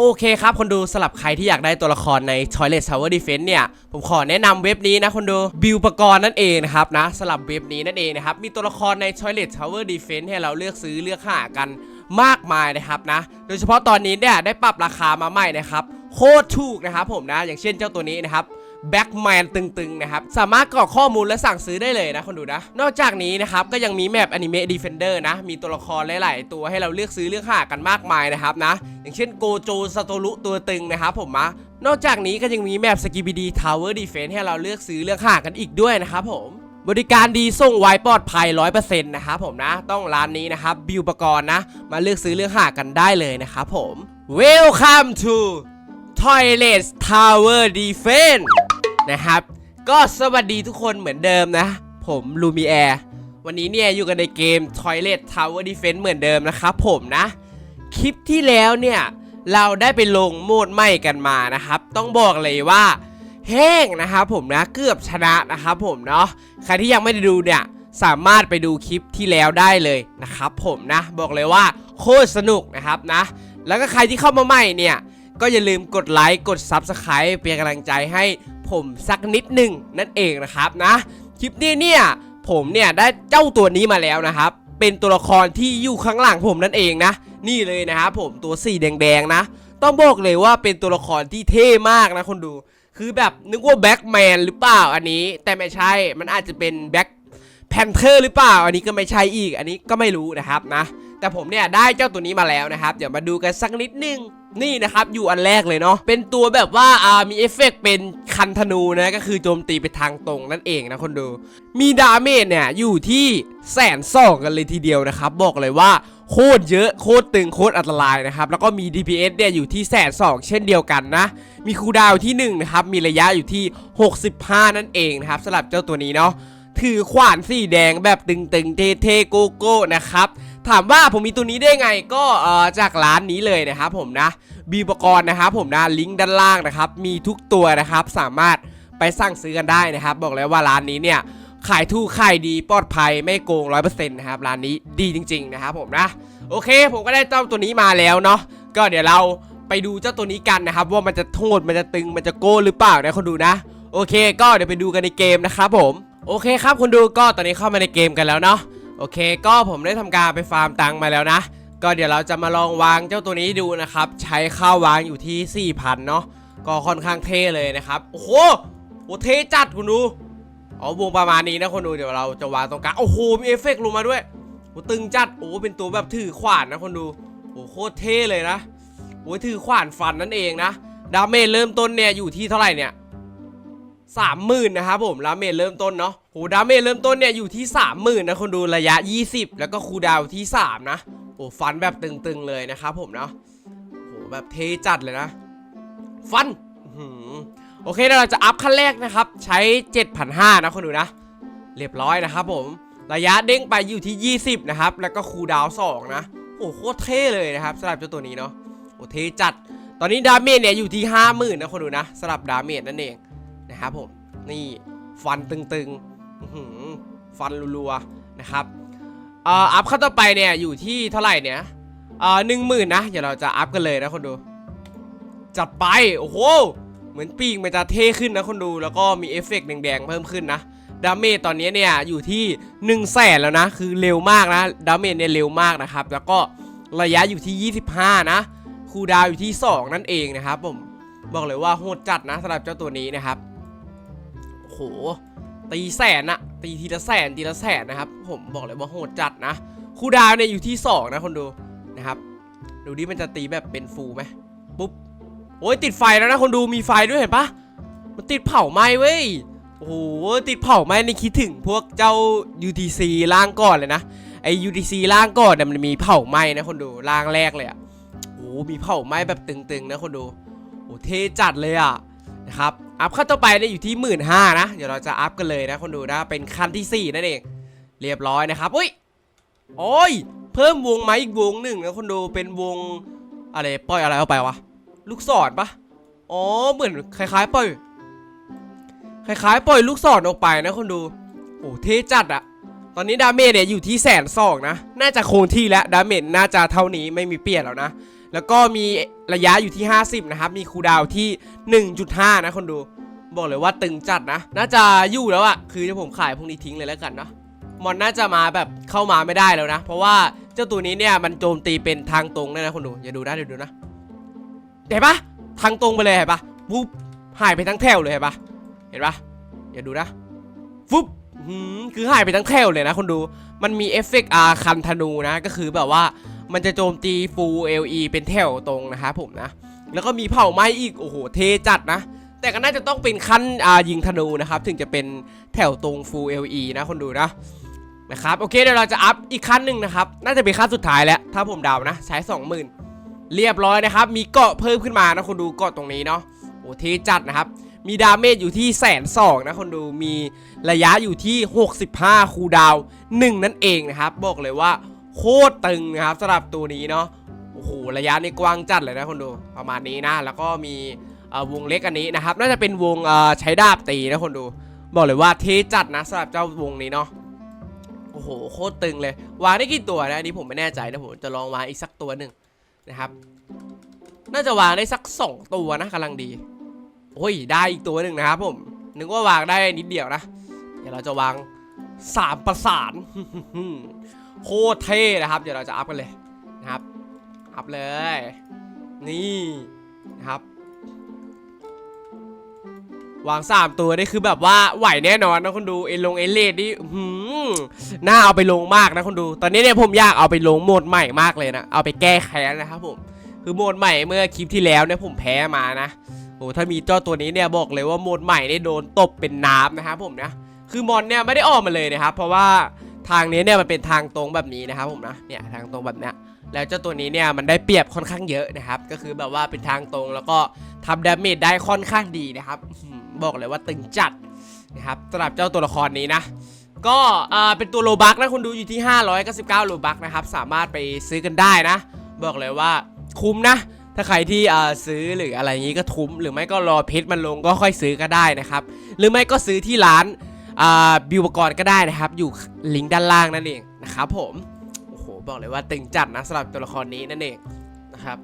โอเคครับคนดูสลับใครที่อยากได้ตัวละครใน Toilet Tower Defense เนี่ย ผมขอแนะนำเว็บนี้นะคนดูบิวปกรณ์นั่นเองนะครับนะสลับเว็บนี้นั่นเองนะครับ มีตัวละครใน Toilet Tower Defense ให้เราเลือกซื้อเลือกหากันมากมายนะครับนะ โดยเฉพาะตอนนี้เนี่ยได้ปรับราคามาใหม่นะครับ โคตรถูกนะครับผมนะ อย่างเช่นเจ้าตัวนี้นะครับ แบ็กแมนตึงๆนะครับ สามารถกรอกข้อมูลและสั่งซื้อได้เลยนะคนดูนะ นอกจากนี้นะครับ ก็ยังมีแมปอนิเมะดีเฟนเดอร์นะ มีตัวละครหลายๆ ตัวให้เราเลือกซื้อเลือกหากันมากมายนะครับนะ อย่างเช่นโกโจสโตรุตัวตึงนะครับผมนะนอกจากนี้ก็ยังมีแมปสกิบิดีทาวเวอร์ดีเฟนให้เราเลือกซื้อเลือกหากันอีกด้วยนะครับผมบริการดีส่งไวปลอดภัย 100%นะครับผมนะ ต้องร้านนี้นะครับ บิวปกรณ์นะ มาเลือกซื้อเลือกหากันได้เลยนะครับผม Welcome to Toilet Tower Defense นะครับ ก็สวัสดีทุกคนเหมือนเดิมนะ ผมลูมีแอร์วันนี้เนี่ยอยู่กันในเกม Toilet Tower Defense เหมือนเดิมนะครับผมนะ คลิปที่แล้วเนี่ยเราได้ไปลงโหมดใหม่กันมานะครับ ต้องบอกเลยว่าแห้งนะครับผมนะเกือบชนะนะครับผมเนาะใครที่ยังไม่ได้ดูเนี่ยสามารถไปดูคลิปที่แล้วได้เลยนะครับผมนะบอกเลยว่าโคตรสนุกนะครับนะ แล้วก็ใครที่เข้ามาใหม่เนี่ยก็อย่าลืมกดไลค์กด Subscribe เป็นกำลังใจให้ ผมสักนิดหนึ่งนั่นเองนะครับนะ คลิปนี้เนี่ยผมเนี่ยได้เจ้าตัวนี้มาแล้วนะครับ เป็นตัวละครที่อยู่ข้างหลังผมนั่นเองนะ นี่เลยนะครับผมตัวสีแดงๆนะ ต้องบอกเลยว่าเป็นตัวละครที่เท่มากนะคนดู คือแบบนึกว่าแบ็กแมนหรือเปล่าอันนี้ แต่ไม่ใช่มันอาจจะเป็นแบ็กแพนเทอร์หรือเปล่า อันนี้ก็ไม่ใช่อีก อันนี้ก็ไม่รู้นะครับนะ แต่ผมเนี่ยได้เจ้าตัวนี้มาแล้วนะครับ เดี๋ยวมาดูกันสักนิดนึง นี่นะครับอยู่อันแรกเลยเนาะเป็นตัวแบบว่าอ่ามีเอฟเฟกต์เป็นคันธนูนะก็คือโจมตีไปทางตรงนั่นเองนะคนดู มีดาเมจเนี่ยอยู่ที่แสนสองกันเลยทีเดียวนะครับ บอกเลยว่าโคตรเยอะโคตรตึงโคตรอันตรายนะครับ แล้วก็มี DPS เนี่ยอยู่ที่แสนสองเช่นเดียวกันนะ มีคูดาวที่1นะครับมีระยะอยู่ที่ 65 นั่นเองนะครับสำหรับเจ้าตัวนี้เนาะถือขวานสีแดงแบบตึงๆเท่ๆโกโก้นะครับ ถามว่าผมมีตัวนี้ได้ไงก็เออจากร้านนี้เลยนะครับผมนะบีอุปกรณ์นะครับผมนะลิงก์ด้านล่างนะครับ มีทุกตัวนะครับ สามารถไปสั่งซื้อกันได้นะครับ บอกเลยว่าร้านนี้เนี่ยขายถูกขายดีปลอดภัยไม่โกง 100%นะครับร้านนี้ดีจริง ๆ นะครับผมนะ โอเค ผมก็ได้เจ้าตัวนี้มาแล้วเนาะก็เดี๋ยวเราไปดูเจ้าตัวนี้กันนะครับ ว่ามันจะโทษมันจะตึงมันจะโก้หรือเปล่านะคนดูนะ โอเค ก็เดี๋ยวไปดูกันในเกมนะครับผมโอเคครับคนดูก็ตอนนี้เข้ามาในเกมกันแล้วเนาะ โอเค ก็ผมได้ทำการไปฟาร์มตังมาแล้วนะ ก็เดี๋ยวเราจะมาลองวางเจ้าตัวนี้ดูนะครับ ใช้ข้าววางอยู่ที่ 4,000 เนาะก็ค่อนข้างเท่เลยนะครับ โอ้โหโอ้เท่จัดคุณดูอ๋อวงประมาณนี้นะคนดูเดี๋ยวเราจะวางตรงกลางโอ้โหมีเอฟเฟกต์ลงมาด้วยโอ้ตึงจัดโอ้เป็นตัวแบบถือขวานนะคนดูโอ้โคตรเท่เลยนะโอ้ถือขวานฟันนั่นเองนะดาเมจเริ่มต้นเนี่ยอยู่ที่เท่าไหร่เนี่ยสามหมื่นนะครับผมดาเมจเริ่มต้นเนาะ หดาเมจเริ่มต้นเนี่ยอยู่ที่สามหมื่นนะคนดูระยะ 20 แล้วก็คูดาวที่ 3 นะโอ้ฟันแบบตึงๆเลยนะครับผมเนาะโหแบบเทจัดเลยนะ ฟันโอเคเดี๋ยวเราจะอัพขั้นแรกนะครับ ใช้ 7,500 นะคนดูนะ เรียบร้อยนะครับผมระยะเด้งไปอยู่ที่ 20 นะครับ แล้วก็คูดาว 2 นะโอ้โคตรเท่เลยนะครับสำหรับเจ้าตัวนี้เนาะโอ้เท่จัด ตอนนี้ดาเมจเนี่ยอยู่ที่ 50,000 นะคนดูนะสำหรับดาเมจนั่นเองนะครับผมนี่ฟันตึงๆ ฟันรัวๆนะครับเอ่ออัพขั้นต่อไปเนี่ยอยู่ที่เท่าไหร่เนี่ยเอ่อหนึ่งหมื่นนะเดี๋ยวเราจะอัพกันเลยนะคนดู จัดไปโอ้โหเหมือนปีกมันจะเท่ขึ้นนะคนดูแล้วก็มีเอฟเฟกต์แดงๆเพิ่มขึ้นนะดาเมจตอนนี้เนี่ยอยู่ที่1นึ่งแสนแล้วนะ คือเร็วมากนะดาเมจเนี่ยเร็วมากนะครับ แล้วก็ระยะอยู่ที่ 25 นะคูดาวอยู่ที่ 2 นั่นเองนะครับผมบอกเลยว่าโหดจัดนะสำหรับเจ้าตัวนี้นะครับโห ตีแสนอะตีทีละแสนทีละแสนนะครับ ผมบอกเลยว่าโหดจัดนะคูดาวเนี่ยอยู่ที่ 2 นะคนดูนะครับ ดูดิมันจะตีแบบเป็นฟูไหมปุ๊บโอ้ยติดไฟแล้วนะคนดูมีไฟด้วยเห็นปะมันติดเผาไหม้เว้ยโอ้โหติดเผาไหม้นี่คิดถึงพวกเจ้า UTC ล่างก่อนเลยนะไอ UTC ล่างก่อนเนี่ยมันมีเผาไหม้นะคนดูล่างแรกเลยอะโอ้มีเผาไหม้แบบตึงๆนะคนดูโอ้เท่จัดเลยอะ นะครับ อัพขั้นต่อไปเนี่ยอยู่ที่หมื่นห้านะ เดี๋ยวเราจะอัพกันเลยนะคนดูนะ เป็นขั้นที่ 4 นั่นเอง เรียบร้อยนะครับอุ้ย โอ้ย เพิ่มวงไหมอีกวงหนึ่งนะคนดูเป็นวงอะไรปล่อยอะไรเข้าไปวะ ลูกศรปะอ๋อ เหมือนคล้ายๆปล่อย คล้ายๆ ปล่อยลูกศรออกไปนะคนดู โอ้เท่จัดอะตอนนี้ดาเมจเนี่ยอยู่ที่แสนสองนะ น่าจะคงที่แล้ว ดาเมจน่าจะเท่านี้ไม่มีเปลี่ยนแล้วนะ แล้วก็มีระยะอยู่ที่ 50 นะครับ มีคูดาวน์ที่ 1.5 นะคนดู บอกเลยว่าตึงจัดนะ น่าจะอยู่แล้วอะคือจะผมขายพวกนี้ทิ้งเลยแล้วกันเนาะมอนน่าจะมาแบบเข้ามาไม่ได้แล้วนะ เพราะว่าเจ้าตัวนี้เนี่ยมันโจมตีเป็นทางตรงเลยนะคนดู อย่าดูนะเดี๋ยวดูนะเห็นปะทางตรงไปเลยเห็นปะปุ๊บหายไปทั้งแถวเลยเห็นปะเห็นปะอย่าดูนะฟุบคือหายไปทั้งแถวเลยนะคนดู มันมีเอฟเฟกต์อาคันธนูนะ ก็คือแบบว่า มันจะโจมตีฟูลเอลีเป็นแถวตรงนะครับผมนะ แล้วก็มีเผ่าไม้อีก โอ้โห เทจัดนะ แต่ก็น่าจะต้องเป็นขั้นยิงธนูนะครับ ถึงจะเป็นแถวตรง full LE นะคนดูนะนะครับ โอเคเดี๋ยวเราจะอัพอีกขั้นหนึ่งนะครับ น่าจะเป็นขั้นสุดท้ายแล้ว ถ้าผมเดานะ ใช้ 20,000 เรียบร้อยนะครับ มีเกาะเพิ่มขึ้นมานะคนดูเกาะตรงนี้เนาะ โอ้เทจัดนะครับ มีดาเมจอยู่ที่แสนสองนะคนดู มีระยะอยู่ที่ 65 คูดาวน์หนึ่งนั่นเองนะครับ บอกเลยว่า โคตรตึงนะครับสำหรับตัวนี้เนาะโอ้โหระยะนี่กว้างจัดเลยนะคนดูประมาณนี้นะ แล้วก็มีวงเล็กอันนี้นะครับ น่าจะเป็นวงใช้ดาบตีนะคนดู บอกเลยว่าเทจัดนะสำหรับเจ้าวงนี้เนาะโอ้โหโคตรตึงเลยวางได้กี่ตัวนะอันนี้ผมไม่แน่ใจนะผมจะลองวางอีกสักตัวหนึ่งนะครับน่าจะวางได้สักสองตัวนะกำลังดีโอ้ยได้อีกตัวหนึ่งนะครับผมนึกว่าวางได้นิดเดียวนะ เดี๋ยวเราจะวางสามประสาน โคตรเท่นะครับ เดี๋ยวเราจะอัพกันเลยนะครับ อัพเลย นี่นะครับ วางสามตัวนี่คือแบบว่าไหวแน่นอนนะคนดูเอลงเอเลดนี่หือน่าเอาไปลงมากนะคนดู ตอนนี้เนี่ยผมอยากเอาไปลงโหมดใหม่มากเลยนะ เอาไปแก้แค้นนะครับผม คือโหมดใหม่เมื่อคลิปที่แล้วเนี่ยผมแพ้มานะโอ้ถ้ามีเจ้าตัวนี้เนี่ยบอกเลยว่าโหมดใหม่เนี่ยโดนตบเป็นน้ำนะครับผมนะ คือมอนเนี่ยไม่ได้ออกมาเลยนะครับ เพราะว่า ทางนี้เนี่ยมันเป็นทางตรงแบบนี้นะครับผมนะเนี่ยทางตรงแบบเนี้ยแล้วเจ้าตัวนี้เนี่ยมันได้เปรียบค่อนข้างเยอะนะครับ ก็คือแบบว่าเป็นทางตรงแล้วก็ทำดาเมจได้ค่อนข้างดีนะครับบอกเลยว่าตึงจัดนะครับสำหรับเจ้าตัวละครนี้นะ ก็อ่าเป็นตัวโลบักนะคุณดูอยู่ที่ 599โลบักนะครับ สามารถไปซื้อกันได้นะ บอกเลยว่าคุ้มนะ ถ้าใครที่ซื้อหรืออะไรอย่างนี้ก็คุ้ม หรือไม่ก็รอเพชรมันลงก็ค่อยซื้อก็ได้นะครับ หรือไม่ก็ซื้อที่ร้าน บิวปกรณ์ก็ได้นะครับ อยู่ลิงก์ด้านล่างนั่นเองนะครับผมโอ้โหบอกเลยว่าตึงจัดนะสำหรับตัวละครนี้นั่นเองนะครับ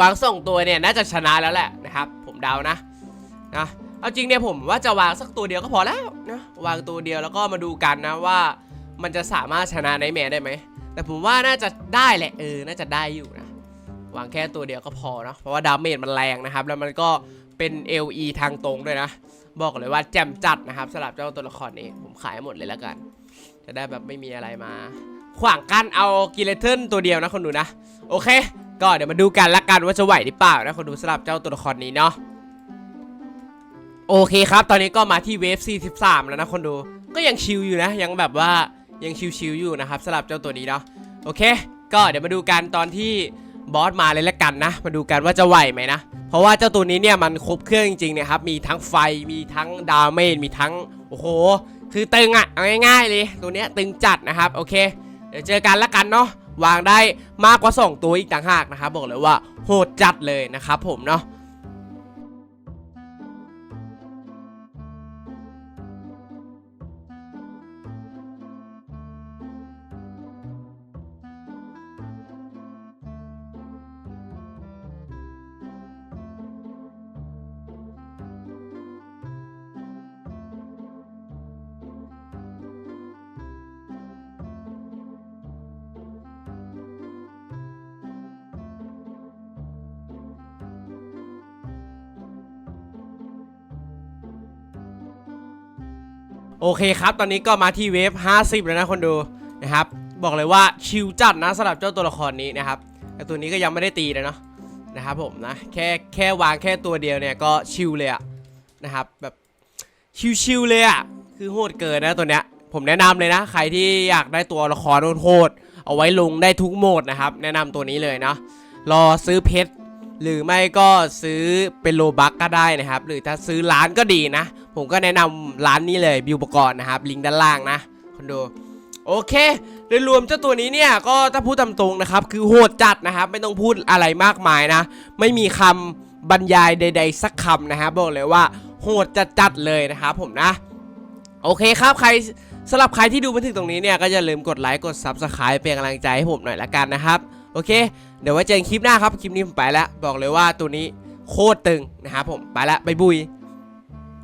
วางส่งตัวเนี่ยน่าจะชนะแล้วแหละนะครับ ผมเดานะนะเอาจริงเนี่ยผมว่าจะวางสักตัวเดียวก็พอแล้วนะวางตัวเดียวแล้วก็มาดูกันนะว่ามันจะสามารถชนะไนแมร์ได้ไหมแต่ผมว่าน่าจะได้แหละเออน่าจะได้อยู่นะวางแค่ตัวเดียวก็พอนะเพราะว่าดาเมจมันแรงนะครับ แล้วมันก็เป็น LE ทางตรงด้วยนะ บอกเลยว่าแจ่มจัดนะครับสำหรับเจ้าตัวละครนี้ผมขายหมดเลยแล้วกัน จะได้แบบไม่มีอะไรมา ขวางกั้นเอากิเลเทนตัวเดียวนะคนดูนะ โอเค ก็เดี๋ยวมาดูกันละกันว่าจะไหวหรือเปล่านะคนดูสำหรับเจ้าตัวละครนี้เนาะโอเคครับ ตอนนี้ก็มาที่เวฟ 43 แล้วนะคนดู ก็ยังชิลอยู่นะ ยังแบบว่ายังชิลๆอยู่นะครับสำหรับเจ้าตัวนี้เนาะโอเค ก็เดี๋ยวมาดูกันตอนที่ บอสมาเลยละกันนะ มาดูกันว่าจะไหวไหมนะ เพราะว่าเจ้าตัวนี้เนี่ยมันครบเครื่องจริงๆนะครับ มีทั้งไฟ มีทั้งดาเมจ มีทั้ง โอ้โห คือตึงอะเอาง่ายๆเลย ตัวเนี้ยตึงจัดนะครับ โอเค เดี๋ยวเจอกันละกันเนาะ วางได้มากกว่า 2 ตัวอีกต่างหากนะครับ บอกเลยว่าโหดจัดเลยนะครับผมเนาะ โอเคครับ ตอนนี้ก็มาที่เวฟ 50 แล้วนะคนดูนะครับ บอกเลยว่าชิลจัดนะสำหรับเจ้าตัวละครนี้นะครับแต่ตัวนี้ก็ยังไม่ได้ตีเลยเนาะนะครับผมนะแค่แค่วางแค่ตัวเดียวเนี่ยก็ชิลเลยอะนะครับแบบชิลๆเลยอะคือโหดเกินนะตัวเนี้ยผมแนะนำเลยนะ ใครที่อยากได้ตัวละครโหดเอาไว้ลงได้ทุกโหมดนะครับ แนะนำตัวนี้เลยนะรอซื้อเพชร หรือไม่ก็ซื้อเป็นโลบักก็ได้นะครับ หรือถ้าซื้อร้านก็ดีนะ ผมก็แนะนำร้านนี้เลยบิวปกรณ์นะครับ ลิงก์ด้านล่างนะคนดูโอเคโดยรวมเจ้าตัวนี้เนี่ยก็ถ้าพูดตามตรงนะครับ คือโหดจัดนะครับ ไม่ต้องพูดอะไรมากมายนะ ไม่มีคำบรรยายใด ๆ สักคำนะครับบอกเลยว่าโหดจัดๆเลยนะครับผมนะ โอเคครับใครสำหรับใครที่ดูมาถึงตรงนี้เนี่ยก็อย่าลืมกดไลค์กด Subscribe เป็นกำลังใจให้ผมหน่อยละกันนะครับ อโอเค เดี๋ยวไว้เจอกันคลิปหน้าครับ คลิปนี้ผมไปแล้ว บอกเลยว่าตัวนี้โคตรตึงนะครับผม ไปแล้วบ๊ายบุย